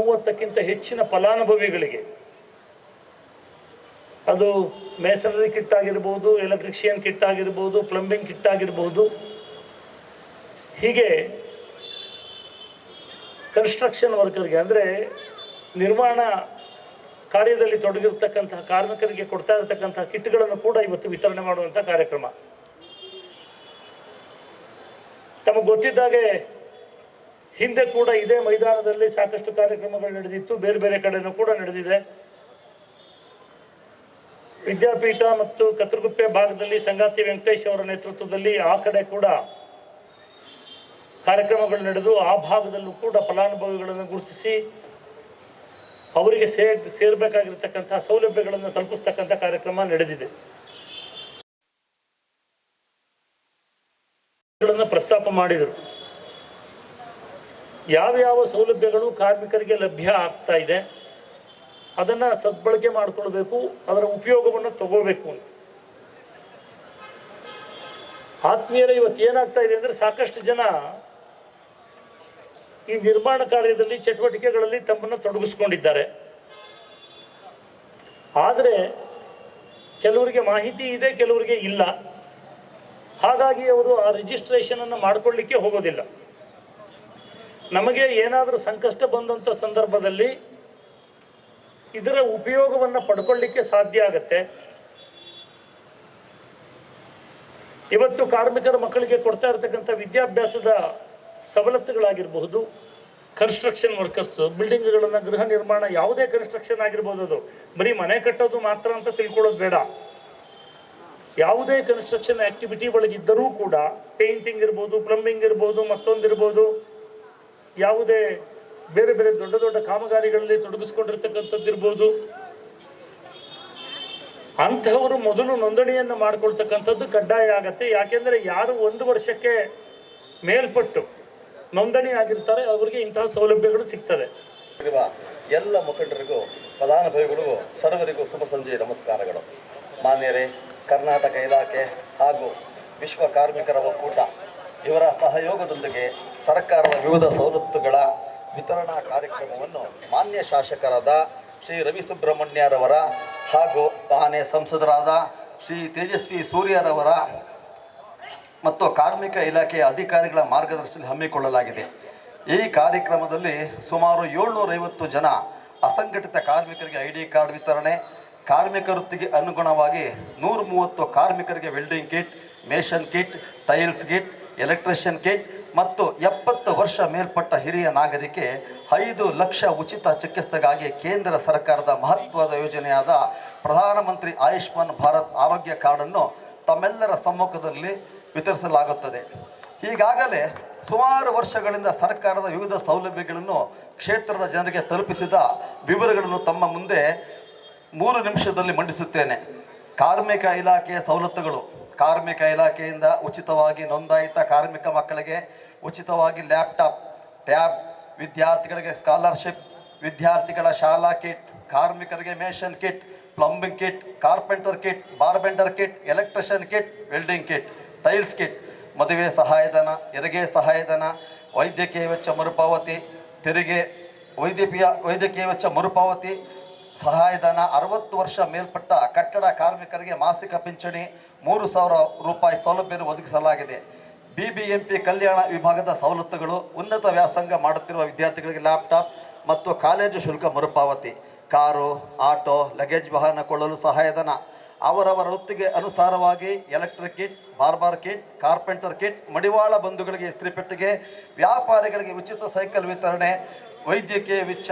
ಮೂವತ್ತಕ್ಕಿಂತ ಹೆಚ್ಚಿನ ಫಲಾನುಭವಿಗಳಿಗೆ. ಅದು ಮೇಸನರಿ ಕಿಟ್ ಆಗಿರ್ಬೋದು ಎಲೆಕ್ಟ್ರಿಷಿಯನ್ ಕಿಟ್ ಆಗಿರ್ಬೋದು ಪ್ಲಂಬಿಂಗ್ ಕಿಟ್ ಆಗಿರ್ಬೋದು ಹೀಗೆ ಕನ್ಸ್ಟ್ರಕ್ಷನ್ ವರ್ಕರ್ಗೆ ಅಂದರೆ ನಿರ್ಮಾಣ ಕಾರ್ಯದಲ್ಲಿ ತೊಡಗಿರ್ತಕ್ಕಂತಹ ಕಾರ್ಮಿಕರಿಗೆ ಕೊಡ್ತಾ ಇರತಕ್ಕಂತಹ ಕಿಟ್ಗಳನ್ನು ಕೂಡ ಇವತ್ತು ವಿತರಣೆ ಮಾಡುವಂಥ ಕಾರ್ಯಕ್ರಮ. ತಮಗೆ ಗೊತ್ತಿದ್ದಾಗೆ ಹಿಂದೆ ಕೂಡ ಇದೇ ಮೈದಾನದಲ್ಲಿ ಸಾಕಷ್ಟು ಕಾರ್ಯಕ್ರಮಗಳು ನಡೆದಿತ್ತು, ಬೇರೆ ಬೇರೆ ಕಡೆನೂ ಕೂಡ ನಡೆದಿದೆ. ವಿದ್ಯಾಪೀಠ ಮತ್ತು ಕತ್ರಗುಪ್ಪೆ ಭಾಗದಲ್ಲಿ ಸಂಗಾತಿ ವೆಂಕಟೇಶ್ ಅವರ ನೇತೃತ್ವದಲ್ಲಿ ಆ ಕಡೆ ಕೂಡ ಕಾರ್ಯಕ್ರಮಗಳು ನಡೆದು, ಆ ಭಾಗದಲ್ಲೂ ಕೂಡ ಫಲಾನುಭವಿಗಳನ್ನು ಗುರುತಿಸಿ, ಅವರಿಗೆ ಸೇ, ಸೇರಬೇಕಾಗಿರ್ತಕ್ಕಂಥ ಸೌಲಭ್ಯಗಳನ್ನು ತಲುಪಿಸ್ತಕ್ಕಂಥ ಕಾರ್ಯಕ್ರಮ ನಡೆದಿದೆ. ಪ್ರಸ್ತಾಪ ಮಾಡಿದರು. ಯಾವ್ಯಾವ ಸೌಲಭ್ಯಗಳು ಕಾರ್ಮಿಕರಿಗೆ ಲಭ್ಯ ಆಗ್ತಾ ಇದೆ, ಅದನ್ನು ಸದ್ಬಳಕೆ ಮಾಡಿಕೊಳ್ಬೇಕು, ಅದರ ಉಪಯೋಗವನ್ನು ತಗೋಬೇಕು ಅಂತ. ಆತ್ಮೀಯರ, ಇವತ್ತು ಏನಾಗ್ತಾ ಇದೆ ಅಂದರೆ ಸಾಕಷ್ಟು ಜನ ಈ ನಿರ್ಮಾಣ ಕಾರ್ಯದಲ್ಲಿ, ಚಟುವಟಿಕೆಗಳಲ್ಲಿ ತಮ್ಮನ್ನು ತೊಡಗಿಸ್ಕೊಂಡಿದ್ದಾರೆ. ಆದರೆ ಕೆಲವರಿಗೆ ಮಾಹಿತಿ ಇದೆ, ಕೆಲವರಿಗೆ ಇಲ್ಲ. ಹಾಗಾಗಿ ಅವರು ಆ ರಿಜಿಸ್ಟ್ರೇಷನನ್ನು ಮಾಡಿಕೊಳ್ಳಿಕ್ಕೆ ಹೋಗೋದಿಲ್ಲ. ನಮಗೆ ಏನಾದರೂ ಸಂಕಷ್ಟ ಬಂದಂಥ ಸಂದರ್ಭದಲ್ಲಿ ಇದರ ಉಪಯೋಗವನ್ನು ಪಡ್ಕೊಳ್ಳಿಕ್ಕೆ ಸಾಧ್ಯ ಆಗತ್ತೆ. ಇವತ್ತು ಕಾರ್ಮಿಕರ ಮಕ್ಕಳಿಗೆ ಕೊಡ್ತಾ ಇರತಕ್ಕಂಥ ವಿದ್ಯಾಭ್ಯಾಸದ ಸವಲತ್ತುಗಳಾಗಿರಬಹುದು ಕನ್ಸ್ಟ್ರಕ್ಷನ್ ವರ್ಕರ್ಸ್ ಬಿಲ್ಡಿಂಗ್ಗಳನ್ನು ಗೃಹ ನಿರ್ಮಾಣ ಯಾವುದೇ ಕನ್ಸ್ಟ್ರಕ್ಷನ್ ಆಗಿರ್ಬೋದು ಅದು. ಬರೀ ಮನೆ ಕಟ್ಟೋದು ಮಾತ್ರ ಅಂತ ತಿಳ್ಕೊಳ್ಳೋದು ಬೇಡ. ಯಾವುದೇ ಕನ್ಸ್ಟ್ರಕ್ಷನ್ ಆಕ್ಟಿವಿಟಿ ಒಳಗಿದ್ದರೂ ಕೂಡ ಪೇಂಟಿಂಗ್ ಇರ್ಬೋದು ಪ್ಲಂಬಿಂಗ್ ಇರ್ಬೋದು, ಮತ್ತೊಂದಿರ್ಬೋದು ಯಾವುದೇ ಬೇರೆ ಬೇರೆ ದೊಡ್ಡ ದೊಡ್ಡ ಕಾಮಗಾರಿಗಳಲ್ಲಿ ತೊಡಗಿಸ್ಕೊಂಡಿರ್ತಕ್ಕಂಥದ್ದಿರ್ಬೋದು ಅಂಥವರು ಮೊದಲು ನೋಂದಣಿಯನ್ನು ಮಾಡಿಕೊಳ್ತಕ್ಕಂಥದ್ದು ಕಡ್ಡಾಯ ಆಗತ್ತೆ. ಯಾಕೆಂದರೆ ಯಾರು ಒಂದು ವರ್ಷಕ್ಕೆ ಮೇಲ್ಪಟ್ಟು ನೋಂದಣಿ ಆಗಿರ್ತಾರೆ, ಅವರಿಗೆ ಇಂತಹ ಸೌಲಭ್ಯಗಳು ಸಿಗ್ತದೆ ಎಲ್ಲ ಮುಖಂಡರಿಗೂ ಫಲಾನುಭವಿಗಳಿಗೂ ಸರ್ವರಿಗೂ ಶುಭ ಸಂಜೆ, ನಮಸ್ಕಾರಗಳು. ಮಾನ್ಯರೇ, ಕರ್ನಾಟಕ ಇಲಾಖೆ ಹಾಗೂ ವಿಶ್ವ ಕಾರ್ಮಿಕರ ಒಕ್ಕೂಟ ಇವರ ಸಹಯೋಗದೊಂದಿಗೆ ಸರ್ಕಾರದ ವಿವಿಧ ಸವಲತ್ತುಗಳ ವಿತರಣಾ ಕಾರ್ಯಕ್ರಮವನ್ನು ಮಾನ್ಯ ಶಾಸಕರಾದ ಶ್ರೀ ರವಿ ಸುಬ್ರಹ್ಮಣ್ಯರವರ ಹಾಗೂ ತಾನೇ ಸಂಸದರಾದ ಶ್ರೀ ತೇಜಸ್ವಿ ಸೂರ್ಯರವರ ಮತ್ತು ಕಾರ್ಮಿಕ ಇಲಾಖೆಯ ಅಧಿಕಾರಿಗಳ ಮಾರ್ಗದರ್ಶನದಲ್ಲಿ ಹಮ್ಮಿಕೊಳ್ಳಲಾಗಿದೆ. ಈ ಕಾರ್ಯಕ್ರಮದಲ್ಲಿ ಸುಮಾರು ಏಳ್ನೂರೈವತ್ತು ಜನ ಅಸಂಘಟಿತ ಕಾರ್ಮಿಕರಿಗೆ ಐ ಡಿ ಕಾರ್ಡ್ ವಿತರಣೆ ಕಾರ್ಮಿಕ ವೃತ್ತಿಗೆ ಅನುಗುಣವಾಗಿ ನೂರ ಮೂವತ್ತು ಕಾರ್ಮಿಕರಿಗೆ welding kit, mason kit, tiles kit, electrician kit ಮತ್ತು ಎಪ್ಪತ್ತು ವರ್ಷ ಮೇಲ್ಪಟ್ಟ ಹಿರಿಯ ನಾಗರಿಕೆ, ಐದು ಲಕ್ಷ ಉಚಿತ ಚಿಕಿತ್ಸೆಗಾಗಿ ಕೇಂದ್ರ ಸರ್ಕಾರದ ಮಹತ್ವದ ಯೋಜನೆಯಾದ ಪ್ರಧಾನಮಂತ್ರಿ ಆಯುಷ್ಮಾನ್ ಭಾರತ್ ಆರೋಗ್ಯ ಕಾರ್ಡನ್ನು ತಮ್ಮೆಲ್ಲರ ಸಮ್ಮುಖದಲ್ಲಿ ವಿತರಿಸಲಾಗುತ್ತದೆ. ಈಗಾಗಲೇ ಸುಮಾರು ವರ್ಷಗಳಿಂದ ಸರ್ಕಾರದ ವಿವಿಧ ಸೌಲಭ್ಯಗಳನ್ನು ಕ್ಷೇತ್ರದ ಜನರಿಗೆ ತಲುಪಿಸಿದ ವಿವರಗಳನ್ನು ತಮ್ಮ ಮುಂದೆ ಮೂರು ನಿಮಿಷದಲ್ಲಿ ಮಂಡಿಸುತ್ತೇನೆ. ಕಾರ್ಮಿಕ ಇಲಾಖೆಯ ಸವಲತ್ತುಗಳು. ಕಾರ್ಮಿಕ ಇಲಾಖೆಯಿಂದ ಉಚಿತವಾಗಿ ನೋಂದಾಯಿತ ಕಾರ್ಮಿಕ ಮಕ್ಕಳಿಗೆ ಉಚಿತವಾಗಿ ಲ್ಯಾಪ್ಟಾಪ್, ಟ್ಯಾಬ್, ವಿದ್ಯಾರ್ಥಿಗಳಿಗೆ ಸ್ಕಾಲರ್ಶಿಪ್, ವಿದ್ಯಾರ್ಥಿಗಳ ಶಾಲಾ ಕಿಟ್, ಕಾರ್ಮಿಕರಿಗೆ mason kit, plumbing kit, carpenter kit, bar bender kit, electrician kit, welding kit, tiles kit, ಮದುವೆ ಸಹಾಯಧನ ಹೆರಿಗೆ ಸಹಾಯಧನ, ವೈದ್ಯಕೀಯ ವೆಚ್ಚ ಮರುಪಾವತಿ, ತೆರಿಗೆ, ವೈದ್ಯಕೀಯ ವೈದ್ಯಕೀಯ ವೆಚ್ಚ ಮರುಪಾವತಿ ಸಹಾಯಧನ ಅರವತ್ತು ವರ್ಷ ಮೇಲ್ಪಟ್ಟ ಕಟ್ಟಡ ಕಾರ್ಮಿಕರಿಗೆ ಮಾಸಿಕ ಪಿಂಚಣಿ ಮೂರು ಸಾವಿರ ರೂಪಾಯಿ ಸೌಲಭ್ಯವನ್ನು ಒದಗಿಸಲಾಗಿದೆ. ಬಿಬಿಎಂಪಿ ಕಲ್ಯಾಣ ವಿಭಾಗದ ಸವಲತ್ತುಗಳು ಉನ್ನತ ವ್ಯಾಸಂಗ ಮಾಡುತ್ತಿರುವ ವಿದ್ಯಾರ್ಥಿಗಳಿಗೆ ಲ್ಯಾಪ್ಟಾಪ್ ಮತ್ತು ಕಾಲೇಜು ಶುಲ್ಕ ಮರುಪಾವತಿ. ಕಾರು, ಆಟೋ, ಲಗೇಜ್ ವಾಹನ ಕೊಳ್ಳಲು ಸಹಾಯಧನ. ಅವರವರ ವೃತ್ತಿಗೆ ಅನುಸಾರವಾಗಿ electric kit, barber kit, carpenter kit, ಮಡಿವಾಳ ಬಂಧುಗಳಿಗೆ ಇಸ್ತ್ರಿಪೆಟ್ಟಿಗೆ ವ್ಯಾಪಾರಿಗಳಿಗೆ ಉಚಿತ ಸೈಕಲ್ ವಿತರಣೆ, ವೈದ್ಯಕೀಯ ವೆಚ್ಚ